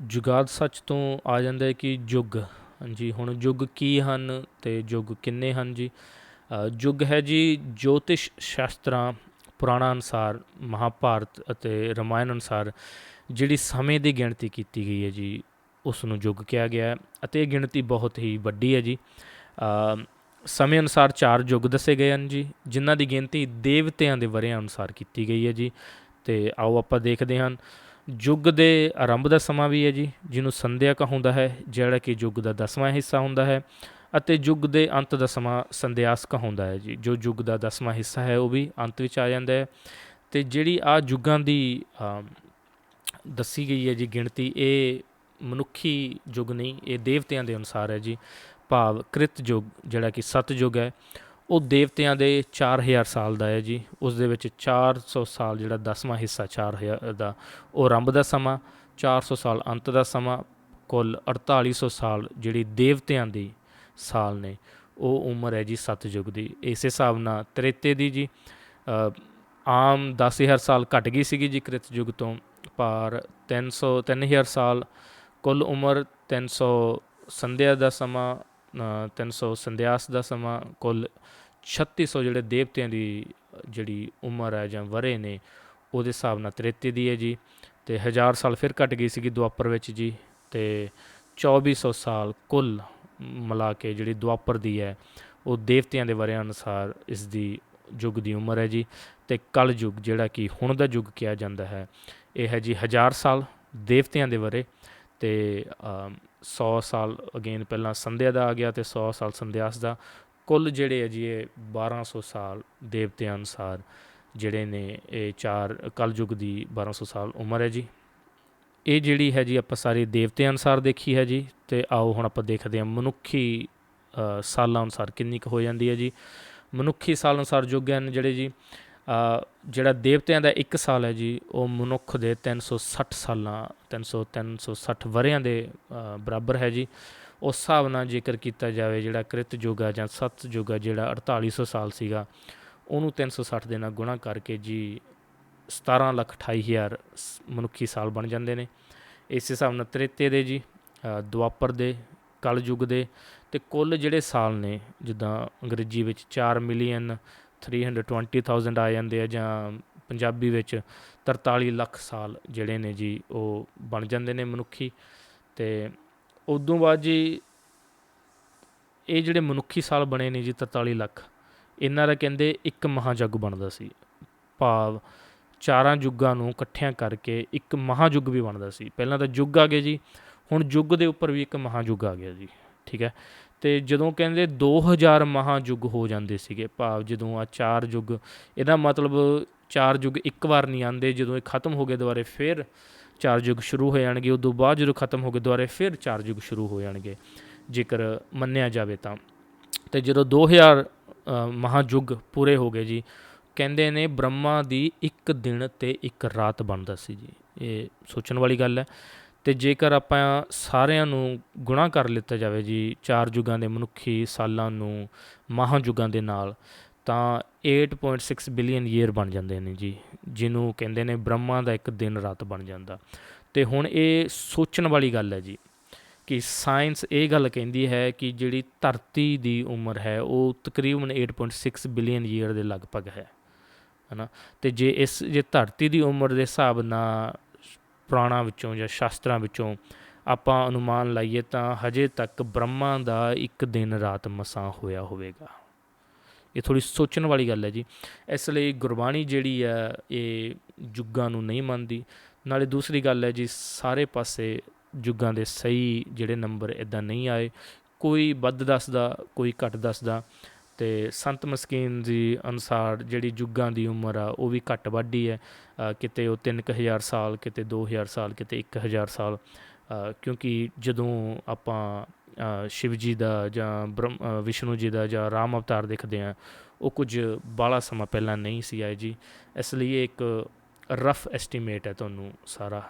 ਜੁਗਾਦ ਸੱਚ ਤੋਂ ਆ ਜਾਂਦਾ ਹੈ ਕਿ ਯੁੱਗ ਜੀ ਹੁਣ ਯੁੱਗ ਕੀ ਹਨ ਤੇ ਯੁੱਗ ਕਿੰਨੇ ਹਨ ਜੀ? ਯੁੱਗ ਹੈ ਜੀ ਜੋਤਿਸ਼ ਸ਼ਾਸਤਰਾਂ ਪੁਰਾਣਾ ਅਨੁਸਾਰ, ਮਹਾਭਾਰਤ ਅਤੇ ਰਮਾਇਣ ਅਨੁਸਾਰ, ਜਿਹੜੀ ਸਮੇਂ ਦੀ ਗਿਣਤੀ ਕੀਤੀ ਗਈ ਹੈ ਜੀ ਉਸ ਨੂੰ ਯੁੱਗ ਕਿਹਾ ਗਿਆ ਹੈ ਅਤੇ ਇਹ ਗਿਣਤੀ ਬਹੁਤ ਹੀ ਵੱਡੀ ਹੈ ਜੀ। ਸਮੇਂ ਅਨੁਸਾਰ ਚਾਰ ਯੁੱਗ ਦੱਸੇ ਗਏ ਹਨ ਜੀ, ਜਿਨ੍ਹਾਂ ਦੀ ਗਿਣਤੀ ਦੇਵਤਿਆਂ ਦੇ ਵਰ੍ਹਿਆਂ ਅਨੁਸਾਰ ਕੀਤੀ ਗਈ ਹੈ ਜੀ, ਤੇ ਆਓ ਆਪਾਂ ਦੇਖਦੇ ਹਾਂ। ਯੁੱਗ ਦੇ ਆਰੰਭ ਦਾ ਸਮਾਂ ਵੀ ਹੈ ਜੀ, ਜਿਹਨੂੰ ਸੰਧਿਆ ਕਹਾਉਂਦਾ ਹੈ, ਜਿਹੜਾ ਕਿ ਯੁੱਗ ਦਾ ਦਸਵਾਂ ਹਿੱਸਾ ਹੁੰਦਾ ਹੈ ਅਤੇ ਯੁੱਗ ਦੇ ਅੰਤ ਦਾ ਸਮਾਂ ਸੰਧਿਆਸ ਕਹਾਉਂਦਾ ਹੈ ਜੀ। ਜੋ ਯੁੱਗ ਦਾ ਦਸਵਾਂ ਹਿੱਸਾ ਹੈ, ਉਹ ਵੀ ਅੰਤ ਵਿੱਚ ਆ ਜਾਂਦਾ ਹੈ ਤੇ ਜਿਹੜੀ ਆ ਯੁੱਗਾਂ ਦੀ ਦੱਸੀ ਗਈ ਹੈ ਜੀ ਗਿਣਤੀ, ਇਹ ਮਨੁੱਖੀ ਯੁੱਗ ਨਹੀਂ, ਇਹ ਦੇਵਤਿਆਂ ਦੇ ਅਨੁਸਾਰ ਹੈ ਜੀ। ਭਾਵ ਕ੍ਰਿਤ ਯੁੱਗ, ਜਿਹੜਾ ਕਿ ਸਤ ਯੁੱਗ ਹੈ। ਉਹ ਦੇਵਤਿਆਂ ਦੇ 4000 ਸਾਲ ਦਾ ਹੈ ਜੀ। ਉਸ ਦੇ ਵਿੱਚ 400 ਸਾਲ ਜਿਹੜਾ ਦਸਵਾਂ ਹਿੱਸਾ 4000 ਦਾ ਉਹ ਆਰੰਭ ਦਾ ਸਮਾਂ 400 ਸਾਲ ਅੰਤ ਦਾ ਸਮਾਂ ਕੁੱਲ 4800 ਸਾਲ ਜਿਹੜੀ ਦੇਵਤਿਆਂ ਦੀ ਸਾਲ ਨੇ। ਉਹ ਉਮਰ ਹੈ ਜੀ ਸਤਯੁਗ ਦੀ। ਇਸੇ ਹਿਸਾਬ ਨਾਲ ਤ੍ਰੇਤੇ ਦੀ ਜੀ ਅ, ਆਮ 10000 ਸਾਲ ਘਟ ਗਈ ਸੀਗੀ ਜੀ ਕ੍ਰਿਤ ਯੁੱਗ ਤੋਂ ਪਰ 300 3000 ਸਾਲ ਕੁੱਲ ਉਮਰ 300 ਸੰਧਿਆ ਦਾ ਸਮਾਂ 300 ਸੰਧਿਆਸ ਦਾ ਸਮਾਂ, ਕੁੱਲ 3600 ਜਿਹੜੇ ਦੇਵਤਿਆਂ ਦੀ ਜਿਹੜੀ ਉਮਰ ਹੈ ਜਾਂ ਵਰੇ ਨੇ, ਉਹਦੇ ਹਿਸਾਬ ਨਾਲ ਤ੍ਰੇਤੇ ਦੀ ਹੈ ਜੀ। ਤੇ 1000 ਸਾਲ ਫਿਰ ਘਟ ਗਈ ਸੀਗੀ ਦੁਆਪਰ ਵਿੱਚ ਜੀ, ਤੇ 2400 ਸਾਲ ਕੁੱਲ ਮਿਲਾ ਕੇ ਜਿਹੜੀ ਦੁਆਪਰ ਦੀ ਹੈ, ਉਹ ਦੇਵਤਿਆਂ ਦੇ ਵਰਿਆਂ ਅਨੁਸਾਰ ਇਸ ਦੀ ਯੁੱਗ ਦੀ ਉਮਰ ਹੈ ਜੀ। ਤੇ ਕਲ ਯੁੱਗ ਜਿਹੜਾ ਕਿ ਹੁਣ ਦਾ ਯੁੱਗ ਕਿਹਾ ਜਾਂਦਾ ਹੈ, ਇਹ ਹੈ ਜੀ 1000 ਸਾਲ ਦੇਵਤਿਆਂ ਦੇ ਵਰੇ ਤੇ ਅਮ, 100 ਸਾਲ ਅਗੇਨ ਪਹਿਲਾਂ ਸੰਧਿਆ ਦਾ ਆ ਗਿਆ ਤੇ 100 ਸਾਲ ਸੰਧਿਆਸ ਦਾ। ਕੁੱਲ ਜਿਹੜੇ ਹੈ ਜੀ ਇਹ 1200 ਸਾਲ ਦੇਵਤਿਆਂ ਅਨੁਸਾਰ ਜਿਹੜੇ ਨੇ ਇਹ ਚਾਰ ਕਲ ਯੁੱਗ ਦੀ 1200 ਸਾਲ ਉਮਰ ਹੈ ਜੀ। ਇਹ ਜਿਹੜੀ ਹੈ ਜੀ ਆਪਾਂ ਸਾਰੇ ਦੇਵਤਿਆਂ ਅਨੁਸਾਰ ਦੇਖੀ ਹੈ ਜੀ ਤੇ ਆਓ ਹੁਣ ਆਪਾਂ ਦੇਖਦੇ ਹਾਂ ਮਨੁੱਖੀ ਸਾਲਾਂ ਅਨੁਸਾਰ ਕਿੰਨੀ ਕੁ ਹੋ ਜਾਂਦੀ ਹੈ ਜੀ। ਮਨੁੱਖੀ ਸਾਲ ਅਨੁਸਾਰ ਯੁੱਗ ਹਨ ਜਿਹੜੇ ਜੀ ਜਿਹੜਾ ਦੇਵਤਿਆਂ ਦਾ ਇੱਕ ਸਾਲ ਹੈ ਜੀ, ਉਹ ਮਨੁੱਖ ਦੇ 360 ਸਾਲਾਂ 300 360 ਵਰਿਆਂ ਦੇ ਬਰਾਬਰ ਹੈ ਜੀ। ਉਸ ਹਿਸਾਬ ਨਾਲ ਜੇਕਰ ਕੀਤਾ ਜਾਵੇ, ਜਿਹੜਾ ਕ੍ਰਿਤ ਯੁੱਗ ਜਾਂ ਸਤ ਯੁੱਗ ਆ ਜਿਹੜਾ 4800 ਸਾਲ ਸੀਗਾ, ਉਹਨੂੰ 360 ਦੇ ਨਾਲ ਗੁਣਾ ਕਰਕੇ ਜੀ 17 ਲੱਖ 28 ਹਜ਼ਾਰ ਸ- ਮਨੁੱਖੀ ਸਾਲ ਬਣ ਜਾਂਦੇ ਨੇ। ਇਸ ਹਿਸਾਬ ਨਾਲ ਤ੍ਰੇਤੇ ਦੇ ਜੀ ਦੁਆਪਰ ਦੇ ਕਲ ਯੁੱਗ ਦੇ ਤੇ ਕੁੱਲ ਜਿਹੜੇ ਸਾਲ ਨੇ, ਜਿੱਦਾਂ ਅੰਗਰੇਜ਼ੀ ਵਿੱਚ 4 ਮਿਲੀਅਨ 320000 ਆ ਜਾਂਦੇ ਆ ਜਾਂ ਪੰਜਾਬੀ ਵਿੱਚ 43 ਲੱਖ ਸਾਲ ਜਿਹੜੇ ਨੇ ਜੀ ਉਹ ਬਣ ਜਾਂਦੇ ਨੇ ਮਨੁੱਖੀ। ਤੇ ਉਦੋਂ ਬਾਅਦ ਜੀ ਇਹ ਜਿਹੜੇ ਮਨੁੱਖੀ ਸਾਲ ਬਣੇ ਨੇ ਜੀ 43 ਲੱਖ, ਇਹਨਾਂ ਦਾ ਕਹਿੰਦੇ ਇੱਕ ਮਹਾਜਗ ਬਣਦਾ ਸੀ। ਭਾਵ ਚਾਰਾਂ ਯੁੱਗਾਂ ਨੂੰ ਇਕੱਠਿਆਂ ਕਰਕੇ ਇੱਕ ਮਹਾਯੁੱਗ ਵੀ ਬਣਦਾ ਸੀ। ਪਹਿਲਾਂ ਤਾਂ ਯੁੱਗ ਆ ਗਏ ਜੀ, ਹੁਣ ਯੁੱਗ ਦੇ ਉੱਪਰ ਵੀ ਇੱਕ ਮਹਾਯੁੱਗ ਆ ਗਿਆ ਜੀ, ਠੀਕ ਹੈ? ਤੇ ਜਦੋਂ ਕਹਿੰਦੇ 2000 ਮਹਾਯੁੱਗ ਹੋ ਜਾਂਦੇ ਸੀਗੇ ਭਾਵ ਜਦੋਂ ਆ ਚਾਰ ਯੁੱਗ ਇਹਦਾ ਮਤਲਬ ਚਾਰ ਯੁੱਗ ਇੱਕ ਵਾਰ ਨਹੀਂ ਆਉਂਦੇ ਜਦੋਂ ਇਹ ਖਤਮ ਹੋ ਗਏ ਦੁਬਾਰੇ ਫਿਰ ਚਾਰ ਯੁੱਗ ਸ਼ੁਰੂ ਹੋ ਜਾਣਗੇ ਉਦੋਂ ਬਾਅਦ ਜਦੋਂ ਖਤਮ ਹੋ ਗਏ ਦੁਬਾਰੇ ਫਿਰ ਚਾਰ ਯੁੱਗ ਸ਼ੁਰੂ ਹੋ ਜਾਣਗੇ ਜੇਕਰ ਮੰਨਿਆ ਜਾਵੇ ਤਾਂ। ਤੇ ਜਦੋਂ 2000 ਅ, ਮਹਾਯੁੱਗ ਪੂਰੇ ਹੋ ਗਏ ਜੀ ਕਹਿੰਦੇ ਨੇ ਬ੍ਰਹਮਾ ਦੀ ਇੱਕ ਦਿਨ ਤੇ ਇੱਕ ਰਾਤ ਬਣਦਾ ਸੀ ਜੀ। ਇਹ ਸੋਚਣ ਵਾਲੀ ਗੱਲ ਹੈ। ਤੇ ਜੇਕਰ ਆਪਾਂ ਸਾਰਿਆਂ ਨੂੰ ਗੁਣਾ ਕਰ ਲਿੱਤਾ ਜਾਵੇ ਜੀ, ਚਾਰ ਯੁੱਗਾਂ ਦੇ ਮਨੁੱਖੀ ਸਾਲਾਂ ਨੂੰ ਮਹਾਯੁੱਗਾਂ ਦੇ ਨਾਲ, ਤਾਂ 8.6 ਬਿਲੀਅਨ ਈਅਰ ਬਣ ਜਾਂਦੇ ਨੇ ਜੀ, ਜਿਹਨੂੰ ਕਹਿੰਦੇ ਨੇ ਬ੍ਰਹਮਾ ਦਾ ਇੱਕ ਦਿਨ ਰਾਤ ਬਣ ਜਾਂਦਾ। ਤੇ ਹੁਣ ਇਹ ਸੋਚਣ ਵਾਲੀ ਗੱਲ ਹੈ ਜੀ, ਕਿ ਸਾਇੰਸ ਇਹ ਗੱਲ ਕਹਿੰਦੀ ਹੈ ਕਿ ਜਿਹੜੀ ਧਰਤੀ ਦੀ ਉਮਰ ਹੈ, ਉਹ ਤਕਰੀਬਨ 8.6 ਬਿਲੀਅਨ ਈਅਰ ਦੇ ਲਗਭਗ ਹੈ। ਹਨਾ? ਤੇ ਜੇ ਇਸ, ਜੇ ਧਰਤੀ ਦੀ ਉਮਰ ਦੇ ਹਿਸਾਬ ਨਾਲ ਪੁਰਾਣਾਂ ਵਿੱਚੋਂ ਜਾਂ ਸ਼ਾਸਤਰਾਂ ਵਿੱਚੋਂ ਆਪਾਂ ਅਨੁਮਾਨ ਲਾਈਏ ਤਾਂ ਹਜੇ ਤੱਕ ਬ੍ਰਹਮਾ ਦਾ ਇੱਕ ਦਿਨ ਰਾਤ ਮਸਾਂ ਹੋਇਆ ਹੋਵੇਗਾ। ਇਹ ਥੋੜੀ ਸੋਚਣ ਵਾਲੀ ਗੱਲ ਹੈ ਜੀ। ਇਸ ਲਈ ਗੁਰਬਾਣੀ ਜਿਹੜੀ ਹੈ, ਇਹ ਯੁੱਗਾਂ ਨੂੰ ਨਹੀਂ ਮੰਨਦੀ। ਨਾਲੇ ਦੂਸਰੀ ਗੱਲ ਹੈ ਜੀ, ਸਾਰੇ ਪਾਸੇ ਯੁੱਗਾਂ ਦੇ ਸਹੀ ਜਿਹੜੇ ਨੰਬਰ ਇਦਾਂ ਨਹੀਂ ਆਏ। ਕੋਈ ਵੱਧ ਦੱਸਦਾ, ਕੋਈ ਘੱਟ ਦੱਸਦਾ। ਤੇ ਸੰਤ ਮਸਕੀਨ ਦੀ ਅਨੁਸਾਰ ਜਿਹੜੀ ਯੁੱਗਾਂ ਦੀ ਉਮਰ ਆ ਉਹ ਵੀ ਘੱਟ ਵੱਡੀ ਹੈ। ਕਿਤੇ ਉਹ 3000 ਸਾਲ ਕਿਤੇ 2000 ਸਾਲ ਕਿਤੇ 1000 ਸਾਲ। ਕਿਉਂਕਿ ਜਦੋਂ ਆਪਾਂ ਅ, ਸ਼ਿਵ ਜੀ ਦਾ ਜਾਂ ਬ੍ਰਹਮ ਵਿਸ਼ਨੂੰ ਜੀ ਦਾ ਜਾਂ ਰਾਮ ਅਵਤਾਰ ਦੇਖਦੇ ਆ ਉਹ ਕੁਝ ਬਾਲਾ ਸਮਾਂ ਪਹਿਲਾਂ ਨਹੀਂ ਸੀ ਆਏ ਜੀ। ਇਸ ਲਈ ਇੱਕ ਰਫ ਐਸਟੀਮੇਟ ਹੈ ਤੁਹਾਨੂੰ ਸਾਰਾ।